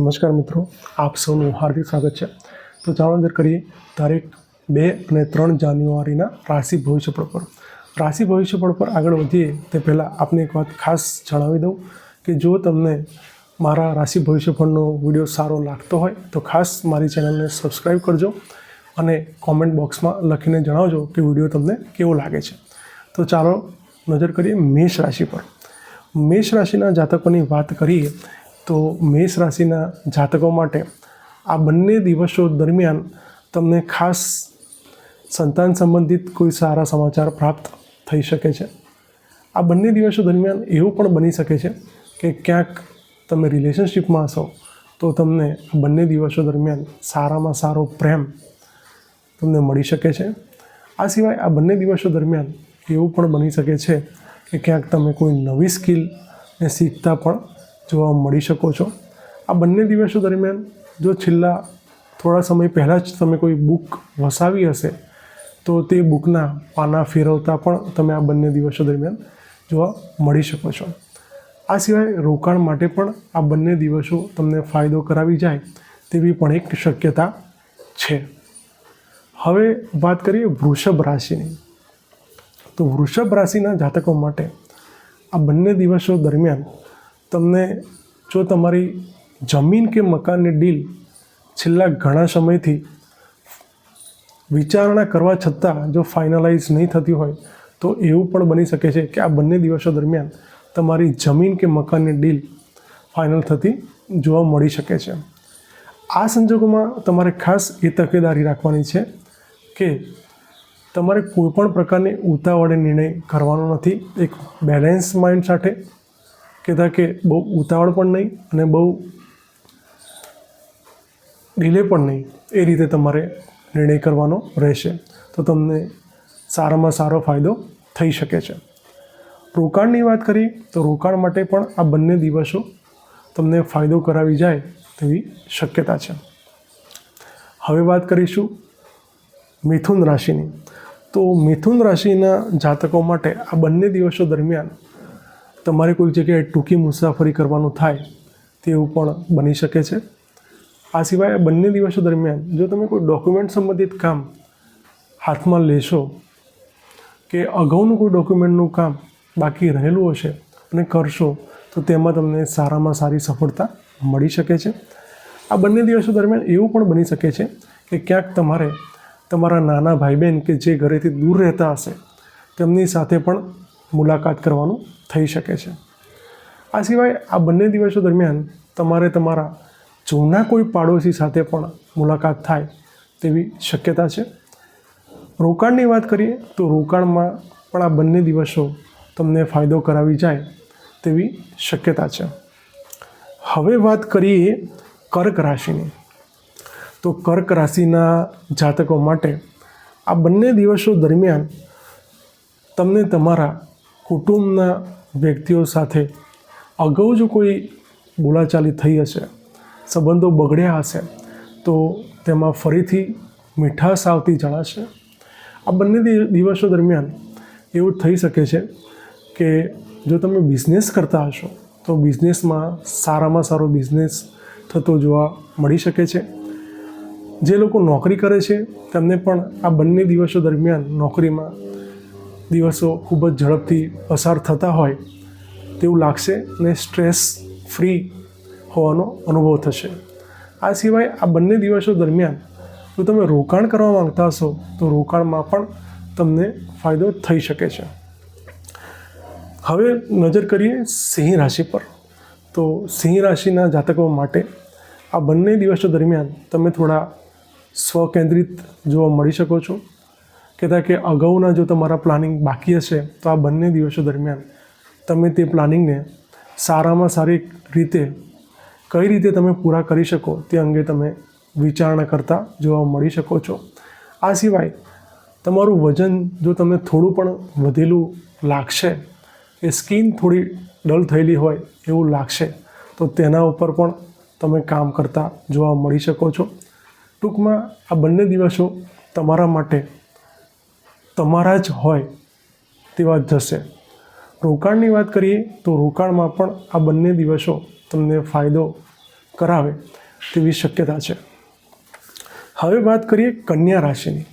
નમસ્કાર મિત્રો, આપ સૌનું હાર્દિક સ્વાગત છે. તો ચાલો નજર કરીએ તારીખ બે અને ત્રણ જાન્યુઆરીના રાશિ ભવિષ્યફળ પર. રાશિ ભવિષ્યફળ પર આગળ વધીએ તે પહેલાં આપને એક વાત ખાસ જણાવી દઉં કે જો તમને મારા રાશિ ભવિષ્યફળનો વીડિયો સારો લાગતો હોય તો ખાસ મારી ચેનલને સબસ્ક્રાઈબ કરજો અને કોમેન્ટ બોક્સમાં લખીને જણાવજો કે વીડિયો તમને કેવો લાગે છે. તો ચાલો નજર કરીએ મેષ રાશિ પર. મેષ રાશિના જાતકોની વાત કરીએ તો મેષ રાશિના જાતકો માટે આ બંને દિવસો દરમિયાન તમને ખાસ સંતાન સંબંધિત કોઈ સારા સમાચાર પ્રાપ્ત થઈ શકે છે. આ બંને દિવસો દરમિયાન એવું પણ બની શકે છે કે ક્યાંક તમે રિલેશનશિપમાં હશો તો તમને બંને દિવસો દરમિયાન સારામાં સારો પ્રેમ તમને મળી શકે છે. આ સિવાય આ બંને દિવસો દરમિયાન એવું પણ બની શકે છે કે ક્યાંક તમે કોઈ નવી સ્કિલને શીખતા પણ જોવા મળી શકો છો. આ બંને દિવસો દરમિયાન જો છેલ્લા થોડા સમય પહેલાં જ તમે કોઈ બુક વસાવી હશે, તો તે બુકના પાના ફેરવતા પણ તમે આ બંને દિવસો દરમિયાન જોવા મળી શકો છો. આ સિવાય રોકાણ માટે પણ આ બંને દિવસો તમને ફાયદો કરાવી જાય તેવી પણ એક શક્યતા છે. હવે વાત કરીએ વૃષભ રાશિની. તો વૃષભ રાશિના જાતકો માટે આ બંને દિવસો દરમિયાન તમને જો તમારી જમીન કે મકાનની ડીલ છેલ્લા ઘણા સમયથી વિચારણા કરવા છતાં જો ફાઇનલાઇઝ નહીં થતી હોય, તો એવું પણ બની શકે છે કે આ બંને દિવસો દરમિયાન તમારી જમીન કે મકાનની ડીલ ફાઇનલ થતી જોવા મળી શકે છે. આ સંજોગોમાં તમારે ખાસ એ તકેદારી રાખવાની છે કે તમારે કોઈપણ પ્રકારની ઉતાવળે નિર્ણય કરવાનો નથી. એક બેલેન્સ માઇન્ડ સાથે કહેતા કે બહુ ઉતાવળ પણ નહીં અને બહુ ડીલે પણ નહીં એ રીતે તમારે નિર્ણય કરવાનો રહેશે. તો તમને સારામાં સારો ફાયદો થઈ શકે છે. રોકાણની વાત કરીએ તો રોકાણ માટે પણ આ બંને દિવસો તમને ફાયદો કરાવી જાય તેવી શક્યતા છે. હવે વાત કરીશું મિથુન રાશિની. તો મિથુન રાશિના જાતકો માટે આ બંને દિવસો દરમિયાન તમારે કોઈ જગ્યાએ ટૂંકી મુસાફરી કરવાનું થાય તેવું પણ બની શકે છે. આ સિવાય બંને દિવસો દરમિયાન જો તમે કોઈ ડોક્યુમેન્ટ સંબંધિત કામ હાથમાં લેશો કે અગાઉનું કોઈ ડોક્યુમેન્ટનું કામ બાકી રહેલું હશે અને કરશો, તો તેમાં તમને સારામાં સારી સફળતા મળી શકે છે. આ બંને દિવસો દરમિયાન એવું પણ બની શકે છે કે ક્યાંક તમારે તમારા નાના ભાઈ બહેન કે જે ઘરેથી દૂર રહેતા હશે, તેમની સાથે પણ મુલાકાત કરવાનું થઈ શકે છે. આ સિવાય આ બંને દિવસો દરમિયાન તમારે તમારા જૂના કોઈ પાડોશી સાથે પણ મુલાકાત થાય તેવી શક્યતા છે. રોકાણની વાત કરીએ તો રોકાણમાં પણ આ બંને દિવસો તમને ફાયદો કરાવી જાય તેવી શક્યતા છે. હવે વાત કરીએ કર્ક રાશિની. તો કર્ક રાશિના જાતકો માટે આ બંને દિવસો દરમિયાન તમને તમારા કુટુંબના વ્યક્તિઓ સાથે અગાઉ જો કોઈ બોલાચાલી થઈ હશે, સંબંધો બગડ્યા હશે, તો તેમાં ફરીથી મીઠાશ આવતી જણાશે. આ બંને દિવસો દરમિયાન એવું થઈ શકે છે કે જો તમે બિઝનેસ કરતા હશો, તો બિઝનેસમાં સારામાં સારો બિઝનેસ થતો જોવા મળી શકે છે. જે લોકો નોકરી કરે છે, તેમને પણ આ બંને દિવસો દરમિયાન નોકરીમાં દિવસો ખૂબ જ ઝડપથી પસાર થતા હોય તેવું લાગશે અને સ્ટ્રેસ ફ્રી હોવાનો અનુભવ થશે. આ સિવાય આ બંને દિવસો દરમિયાન જો તમે રોકાણ કરવા માંગતા હશો, તો રોકાણમાં પણ તમને ફાયદો થઈ શકે છે. હવે નજર કરીએ સિંહ રાશિ પર. તો સિંહ રાશિના જાતકો માટે આ બંને દિવસો દરમિયાન તમે થોડા સ્વકેન્દ્રિત જોવા મળી શકો છો. કહેતા કે અગાઉના જો તમારા પ્લાનિંગ બાકી હશે, તો આ બંને દિવસો દરમિયાન તમે તે પ્લાનિંગને સારામાં સારી રીતે, કઈ રીતે તમે પૂરા કરી શકો તે અંગે તમે વિચારણા કરતા જોવા મળી શકો છો. આ સિવાય તમારું વજન જો તમને થોડું પણ વધેલું લાગશે, એ સ્કિન થોડી ડલ થયેલી હોય એવું લાગશે, તો તેના ઉપર પણ તમે કામ કરતા જોવા મળી શકો છો. ટૂંકમાં આ બંને દિવસો તમારા માટે તમારા જ હોય તેવા જશે. રોકાણની વાત કરીએ તો રોકાણમાં પણ આ બંને દિવસો તમને ફાયદો કરાવે તેવી શક્યતા છે. હવે વાત કરીએ કન્યા રાશિની.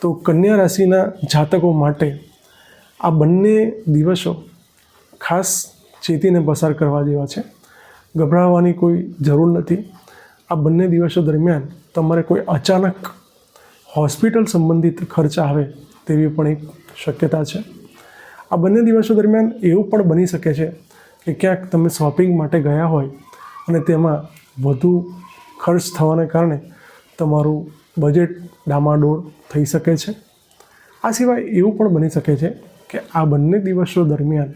તો કન્યા રાશિના જાતકો માટે આ બંને દિવસો ખાસ ચેતીને પસાર કરવા જેવા છે. ગભરાવાની કોઈ જરૂર નથી. આ બંને દિવસો દરમિયાન તમારે કોઈ અચાનક હોસ્પિટલ સંબંધિત ખર્ચ આવે તેવી પણ એક શક્યતા છે. આ બંને દિવસો દરમિયાન એવું પણ બની શકે છે કે ક્યાંક તમે શોપિંગ માટે ગયા હોય અને તેમાં વધુ ખર્ચ થવાને કારણે તમારું બજેટ ડામાડોળ થઈ શકે છે. આ સિવાય એવું પણ બની શકે છે કે આ બંને દિવસો દરમિયાન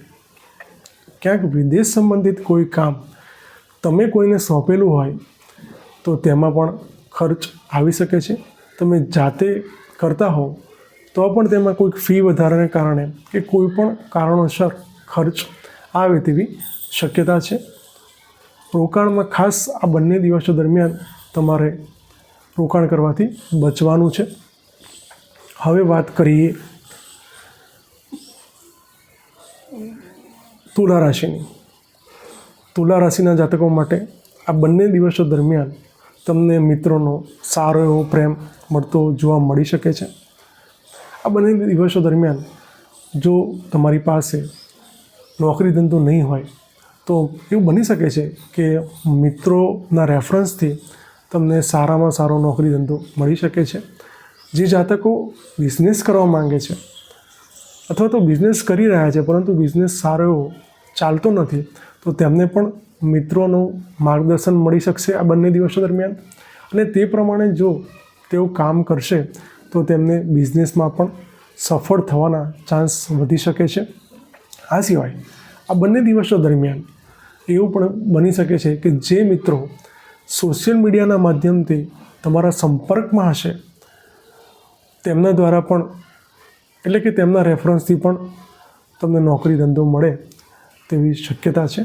ક્યાંક વિદેશ સંબંધિત કોઈ કામ તમે કોઈને સોંપેલું હોય તો તેમાં પણ ખર્ચ આવી શકે છે. તમે જાતે કરતા હો તો પણ તેમાં કોઈક ફી વધારાને કારણે કે કોઈ પણ કારણોસર ખર્ચ આવે તેવી શક્યતા છે. રોકાણમાં ખાસ આ બંને દિવસો દરમિયાન તમારે રોકાણ કરવાથી બચવાનું છે. હવે વાત કરીએ તુલા રાશિની. તુલા રાશિના જાતકો માટે આ બંને દિવસો દરમિયાન તમને મિત્રોનો સારો એવો પ્રેમ મળતો જોવા મળી શકે છે. આ બંને દિવસો દરમિયાન જો તમારી પાસે નોકરી ધંધો નહીં હોય, તો એવું બની શકે છે કે મિત્રોના રેફરન્સથી તમને સારામાં સારો નોકરી ધંધો મળી શકે છે. જે જાતકો બિઝનેસ કરવા માંગે છે અથવા તો બિઝનેસ કરી રહ્યા છે, પરંતુ બિઝનેસ સારો એવો ચાલતો નથી, તો તેમને પણ મિત્રોનું માર્ગદર્શન મળી શકશે આ બંને દિવસો દરમિયાન. અને તે પ્રમાણે જો તેઓ કામ કરશે તો તેમને બિઝનેસમાં પણ સફળ થવાના ચાન્સ વધી શકે છે. આ સિવાય આ બંને દિવસો દરમિયાન એવું પણ બની શકે છે કે જે મિત્રો સોશિયલ મીડિયાના માધ્યમથી તમારા સંપર્કમાં હશે, તેમના દ્વારા પણ, એટલે કે તેમના રેફરન્સથી પણ તમને નોકરી ધંધો મળે તેવી શક્યતા છે.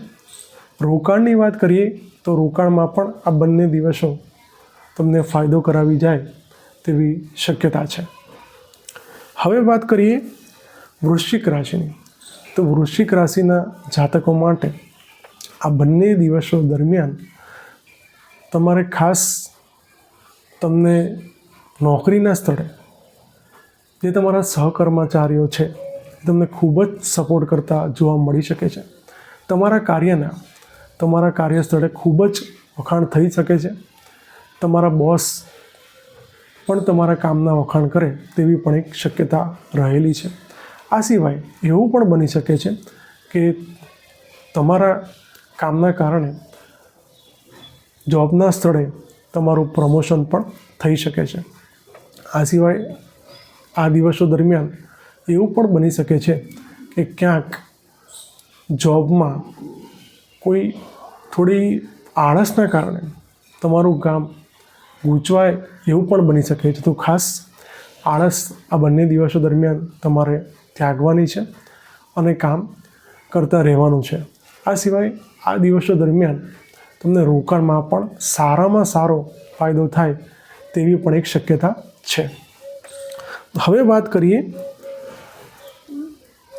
રોકાણની વાત કરીએ તો રોકાણમાં પણ આ બંને દિવસો તમને ફાયદો કરાવી જાય તેવી શક્યતા છે. હવે વાત કરીએ વૃશ્ચિક રાશિની. તો વૃશ્ચિક રાશિના જાતકો માટે આ બંને દિવસો દરમિયાન તમારે ખાસ તમને નોકરીના સ્થળે જે તમારા સહકર્મચારીઓ છે તમને ખૂબ જ સપોર્ટ કરતા જોવા મળી શકે છે. તમારા કાર્યના, તમારા કાર્યસ્થળે ખૂબ જ વખાણ થઈ શકે છે. તમારા બોસ પણ તમારા કામના વખાણ કરે તેવી પણ એક શક્યતા રહેલી છે. આ સિવાય એવું પણ બની શકે છે કે તમારા કામના કારણે જોબના સ્થળે તમારું પ્રમોશન પણ થઈ શકે છે. આ સિવાય આ દિવસો દરમિયાન એવું પણ બની શકે છે કે ક્યાંક જોબમાં કોઈ થોડી આળસના કારણે તમારું કામ ગૂંચવાય એવું પણ બની શકે છે. તો ખાસ આળસ આ બંને દિવસો દરમિયાન તમારે ત્યાગવાની છે અને કામ કરતા રહેવાનું છે. આ સિવાય આ દિવસો દરમિયાન તમને રોકાણમાં પણ સારામાં સારો ફાયદો થાય તેવી પણ એક શક્યતા છે. હવે વાત કરીએ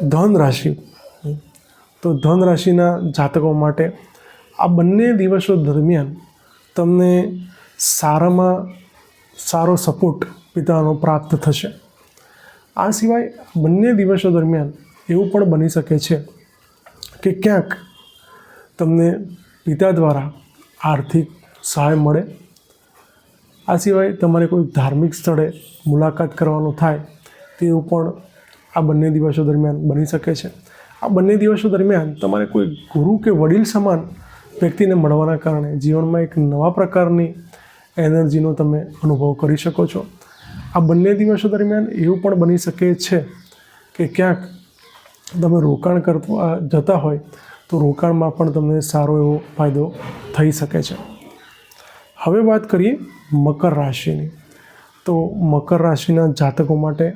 ધન રાશિ. તો ધન રાશિના જાતકો માટે આ બંને દિવસો દરમિયાન તમને સારામાં સારો સપોર્ટ પિતાનો પ્રાપ્ત થશે. આ સિવાય બંને દિવસો દરમિયાન એવું પણ બની શકે છે કે ક્યાંક તમને પિતા દ્વારા આર્થિક સહાય મળે. આ સિવાય તમારે કોઈ ધાર્મિક સ્થળે મુલાકાત કરવાનું થાય તેવું પણ આ બંને દિવસો દરમિયાન બની શકે છે. આ બંને દિવસો દરમિયાન તમારે કોઈ ગુરુ કે વડીલ સમાન વ્યક્તિને મળવાના કારણે જીવનમાં એક નવા પ્રકારની એનર્જીનો તમે અનુભવ કરી શકો છો. આ બંને દિવસો દરમિયાન એવું પણ બની શકે છે કે ક્યાંક તમે રોકાણ કરવા જતા હોય તો રોકાણમાં પણ તમને સારો એવો ફાયદો થઈ શકે છે. હવે વાત કરીએ મકર રાશિની. તો મકર રાશિના જાતકો માટે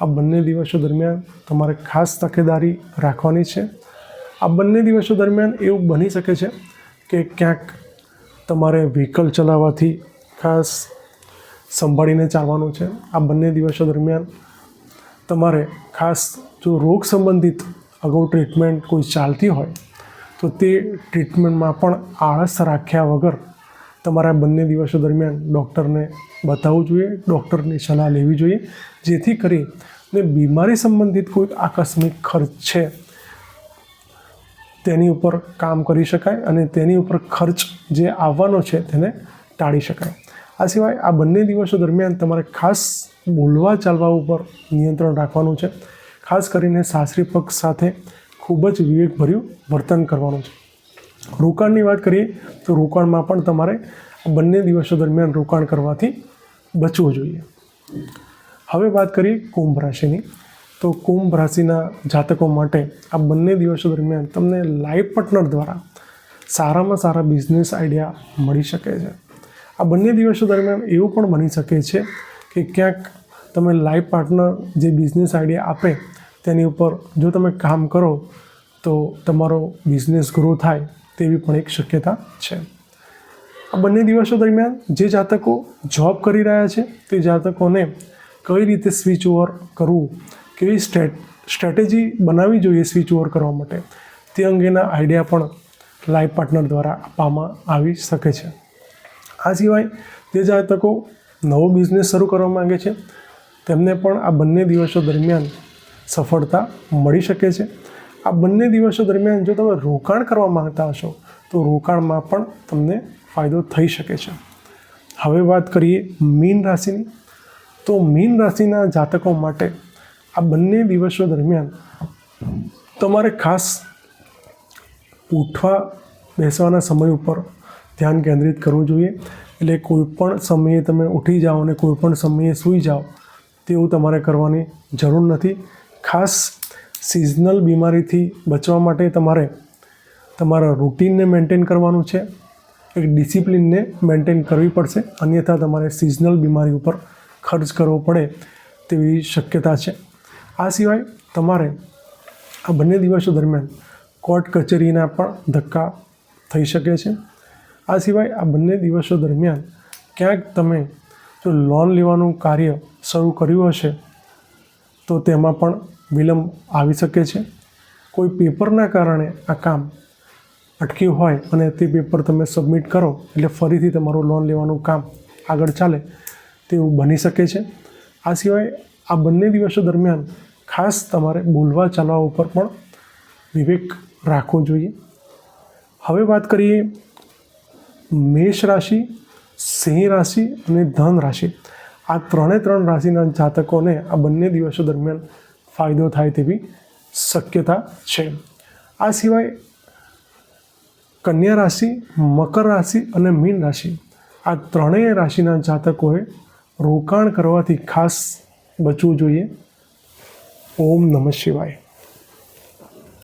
આ બંને દિવસો દરમિયાન તમારે ખાસ તકેદારી રાખવાની છે. આ બંને દિવસો દરમિયાન એવું બની શકે છે કે ક્યાંક તમારે વ્હીકલ ચલાવવાથી ખાસ સંભાળીને ચાલવાનું છે. આ બંને દિવસો દરમિયાન તમારે ખાસ જો રોગ સંબંધિત અગાઉ ટ્રીટમેન્ટ કોઈ ચાલતી હોય, તો તે ટ્રીટમેન્ટમાં પણ આળસ રાખ્યા વગર તમારા બંને દિવસો દરમિયાન ડૉક્ટરને બતાવવું જોઈએ, ડૉક્ટરની સલાહ લેવી જોઈએ, જેથી કરી ને બીમારી સંબંધિત કોઈ આકસ્મિક ખર્ચ છે, તેની ઉપર કામ કરી શકાય અને તેની ઉપર ખર્ચ જે આવવાનો છે તેને ટાળી શકાય. આ સિવાય આ બંને દિવસો દરમિયાન તમારે ખાસ બોલવા ચાલવા ઉપર નિયંત્રણ રાખવાનું છે. ખાસ કરીને સાસરી પક્ષ સાથે ખૂબ જ વિવેકભર્યું વર્તન કરવાનું છે. રોકાણની વાત કરીએ તો રોકાણમાં પણ તમારે બંને દિવસો દરમિયાન રોકાણ કરવાથી બચવું જોઈએ. હવે વાત કરીએ કુંભ રાશિની. તો કુંભ રાશિના જાતકો માટે આ બંને દિવસો દરમિયાન તમને લાઈફ પાર્ટનર દ્વારા સારામાં સારા બિઝનેસ આઈડિયા મળી શકે છે. આ બંને દિવસો દરમિયાન એવું પણ બની શકે છે કે ક્યાંક તમે લાઈફ પાર્ટનર જે બિઝનેસ આઈડિયા આપે, તેની ઉપર જો તમે કામ કરો, તો તમારો બિઝનેસ ગ્રો થાય તેવી પણ એક શક્યતા છે. આ બંને દિવસો દરમિયાન જે જાતકો જોબ કરી રહ્યા છે, તે જાતકોને કઈ રીતે સ્વિચ ઓવર કરવું, કેવી સ્ટ્રેટ સ્ટ્રેટેજી બનાવવી જોઈએ સ્વિચ ઓવર કરવા માટે, તે અંગેના આઈડિયા પણ લાઈફ પાર્ટનર દ્વારા આપવામાં આવી શકે છે. આ સિવાય જે જાતકો નવો બિઝનેસ શરૂ કરવા માગે છે, તેમને પણ આ બંને દિવસો દરમિયાન સફળતા મળી શકે છે. આ બંને દિવસો દરમિયાન જો તમે રોકાણ કરવા માંગતા હશો, તો રોકાણમાં પણ તમને ફાયદો થઈ શકે છે. હવે વાત કરીએ મીન રાશિની. તો મીન રાશિના જાતકો માટે આ બંને દિવસો દરમિયાન તમારે ખાસ ઉઠવા બેસવાના સમય ઉપર ધ્યાન કેન્દ્રિત કરવું જોઈએ. એટલે કોઈપણ સમયે તમે ઉઠી જાઓ અને કોઈપણ સમયે સૂઈ જાઓ, તેવું તમારે કરવાની જરૂર નથી. ખાસ સિઝનલ બીમારીથી બચવા માટે તમારે તમારા રૂટીનને મેન્ટેન કરવાનું છે. એક ડિસિપ્લિનને મેન્ટેન કરવી પડશે. અન્યથા તમારે સિઝનલ બીમારી ઉપર ખર્ચ કરવો પડે તેવી શક્યતા છે. આ સિવાય તમારે આ બંને દિવસો દરમિયાન કોર્ટ કચેરીના પણ ધક્કા થઈ શકે છે. આ સિવાય આ બંને દિવસો દરમિયાન ક્યાંક તમે જો લોન લેવાનું કાર્ય શરૂ કર્યું હશે, તો તેમાં પણ વિલંબ આવી શકે છે. કોઈ પેપરના કારણે આ કામ અટક્યું હોય અને તે પેપર તમે સબમિટ કરો, એટલે ફરીથી તમારું લોન લેવાનું કામ આગળ ચાલે તેવું બની શકે છે. આ સિવાય આ બંને દિવસો દરમિયાન ખાસ તમારે બોલવા ચાલવા ઉપર પણ વિવેક રાખવો જોઈએ. હવે વાત કરીએ મેષ રાશિ, સિંહ રાશિ અને ધન રાશિ. આ ત્રણે ત્રણ રાશિના જાતકોને આ બંને દિવસો દરમિયાન ફાયદો થાય તેવી શક્યતા છે. આ સિવાય કન્યા રાશિ, મકર રાશિ અને મીન રાશિ. આ ત્રણેય રાશિના જાતકોએ રોકાણ કરવાથી ખાસ બચવું જોઈએ. ઓમ નમઃ શિવાય.